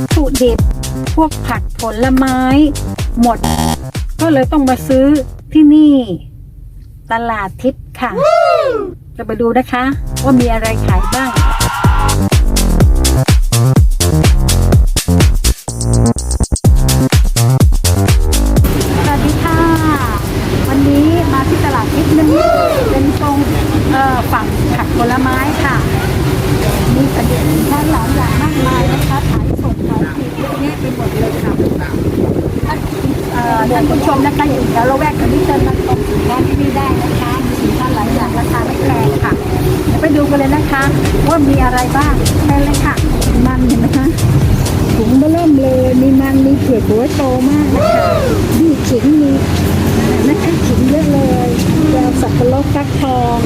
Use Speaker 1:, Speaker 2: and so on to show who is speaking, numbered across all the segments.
Speaker 1: วัตถุดิบ พวกผักผลไม้ หมด ก็เลยต้องมาซื้อที่นี่ ตลาดทิพย์ค่ะ จะไปดูนะคะ ว่ามีอะไรขายบ้างสวัสดีค่ะวันนี้มาที่ตลาดทิพย์นึงเป็นตรงฝั่งผักผลไม้ค่ะ มีประเด็นท่านหลายอย่างมากมายนะคะขาย ส่ายกเยอยะไปหมดเลยค่ะท่านผู้ชมนะคะอยู่แถวละแวกนี้เดินมาตรงสินค้าที่นี่ได้นะคะมีสินค้าหลายอย่างราคาไม่แพงค่ะเดี๋ยวไปดูกันเลยนะคะ ว่ามีอะไรบ้างแม่เลยค่ะ มันเห็นไหมคะถุงเบอเริ่มเลยมีมันมีเผือกหัวโตมากนะคะมีขิงมีนะคะขิงเยอะเลยแววสับปะรดฟักทอง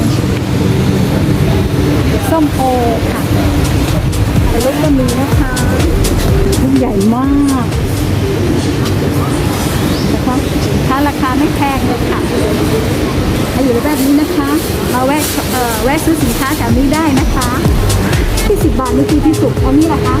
Speaker 1: ส้มโอ ค่ะแต่ลูกก็มีนะคะลูกใหญ่มากนะคะค่าราคาไม่แพงเลยค่ะมาอยู่แบบนี้นะคะ มาแวะเอ่อแวะซื้อสินค้าแถวนี้ได้นะคะที่สิบบาทนี่คือที่สุดเอานี่แหละคะ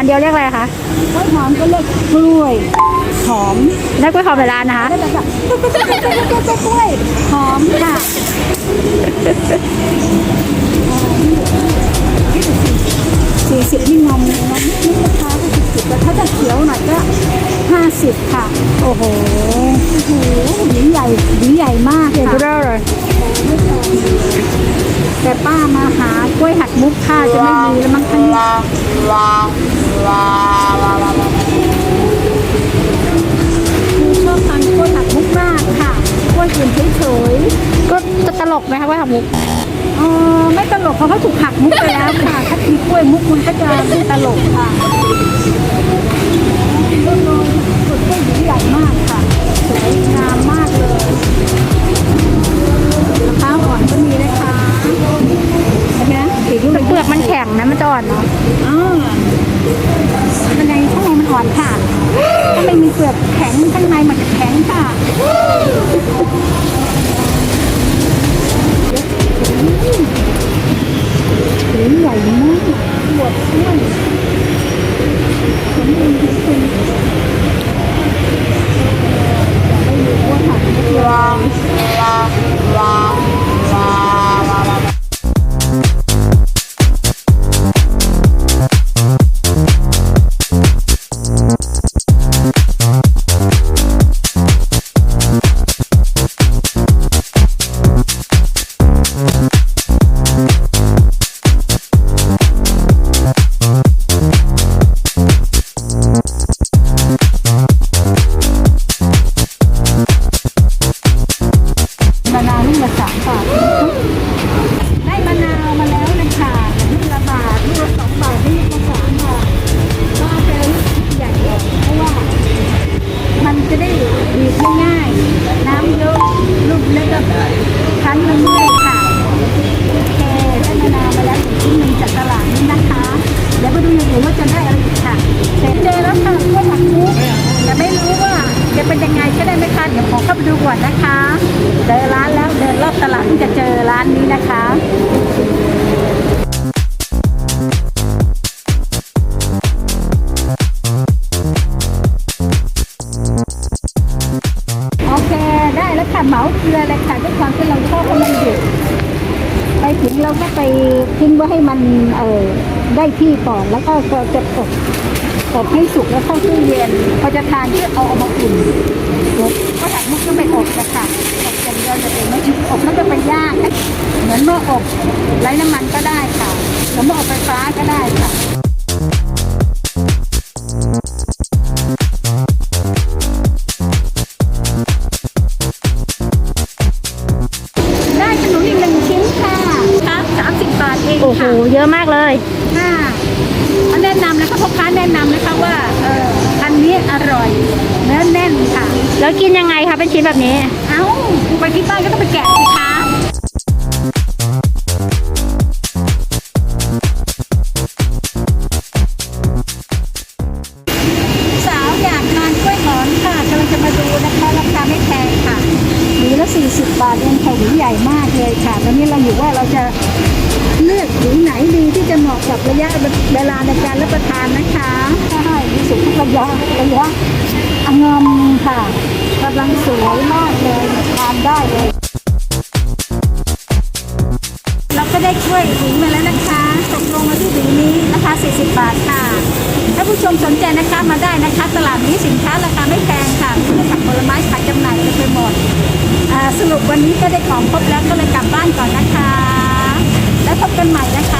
Speaker 1: อมอันเดี
Speaker 2: ยวเรียกอะไรคะ
Speaker 1: กล้วยหอมก็เรียกกล้วยหอม
Speaker 2: ถ้ากล้วยหอมในร้านนะคะ
Speaker 1: ได้เลยค่ะกล้วยหอมค่ะสี่สิบนี่งอมเลยนะนี่ราคาก็สิบสิบแต่ถ้าจะเขียวหน่อยก็ห้าสิบค่ะ โอ้โหโอ้โหหวีใหญ่หวีใหญ่มาก
Speaker 2: เห็น
Speaker 1: ค่ะ
Speaker 2: เรื่อเลย
Speaker 1: แต่ป้ามาหากล้วยหักมุกค่ะจะไม่มีแล้วมั้งคะเนี่ยคือ ชอบทานกล้วยหักมุกมากค่ะกล้วยอื่นเฉย
Speaker 2: ก็จะตลกไหมคะกล้วยหอมมุก
Speaker 1: ๆเออไม่ตลกเพราะเขาถูกหักมุกไปแล้วค่ะ ถ้ามีกล้วยมุกมันก็จะไม่ตลกค่ะต้นโนนสุดกล้วยหวีใหญ่มากค่ะ อนค่ะถ้าไม่มีเปลือกแข็งข้างในมันแข็งค่ะหื ขอเข้าไปดูก่อนะคะ เจอร้านแล้วเดินรอบตลาดที่จะเจอร้านนี้นะคะโอเคได้แล้วค่ะเหมาเกลือเลยค่ะด้วยความที่เราชอบให้มันดิบไปถึงเราก็ไปทิ้งไว้ให้มันเออได้ที่ก่อนแล้วก็กจะอบอบให้สุกแล้วเข้าตู้เย็นพอจะทานก็เอาออกมาอุ่นก็ถักมุกก็ไม่อบนะคะอบอย่างเดียวจะเองไม่อบแล้วก็ไปย่างให้เหมือนเมื่ออบไร้น้ำมันก็ได้ค่ะหรือเมื่ออบไฟฟ้าก็ได้ค่ะได้ขนมอีกหนึ่งชิ้นค่ะครับสามสิบบาทเอง
Speaker 2: โอ้โห
Speaker 1: ค่ะ
Speaker 2: เยอะมากเลย
Speaker 1: ค่ะเขา แนะนำนะคะพ่อค้าแนะนำนะคะว่าเอ่ออันนี้อร่อยเนื้อแน่นค่ะ
Speaker 2: แล้วกินยังไงคะเป็นชิ้นแบบนี้
Speaker 1: เอ้าไปที่บ้านก็ต้องไปแกะสิคะ สาวอยากทานกล้วยหอมค่ะกำลังจะมาดูนะ 40 บาทเองค่ะหวีใหญ่มากเลยค่ะ ตอนนี้เราอยู่ว่าเราจะเลือกหวีไหนดีที่จะเหมาะกับระยะเวลาในการรับประทานนะคะใช่มีสุกทุกระยะระยะองอมค่ะกำลังสวยมากเลยทานได้เลย เราก็ได้กล้วยหวีมาแล้วนะคะตกลงมาที่หวีนี้ราคา40 บาทค่ะถ้าผู้ชมสนใจนะคะมาได้นะคะ ตลาดนี้สินค้าราคาไม่แพงค่ะมีผักผลไม้ขายจำหน่ายเต็มไปหมด สรุปวันนี้ก็ได้ของครบแล้วก็เลยกลับบ้านก่อนนะคะ แล้วพบกันใหม่นะคะ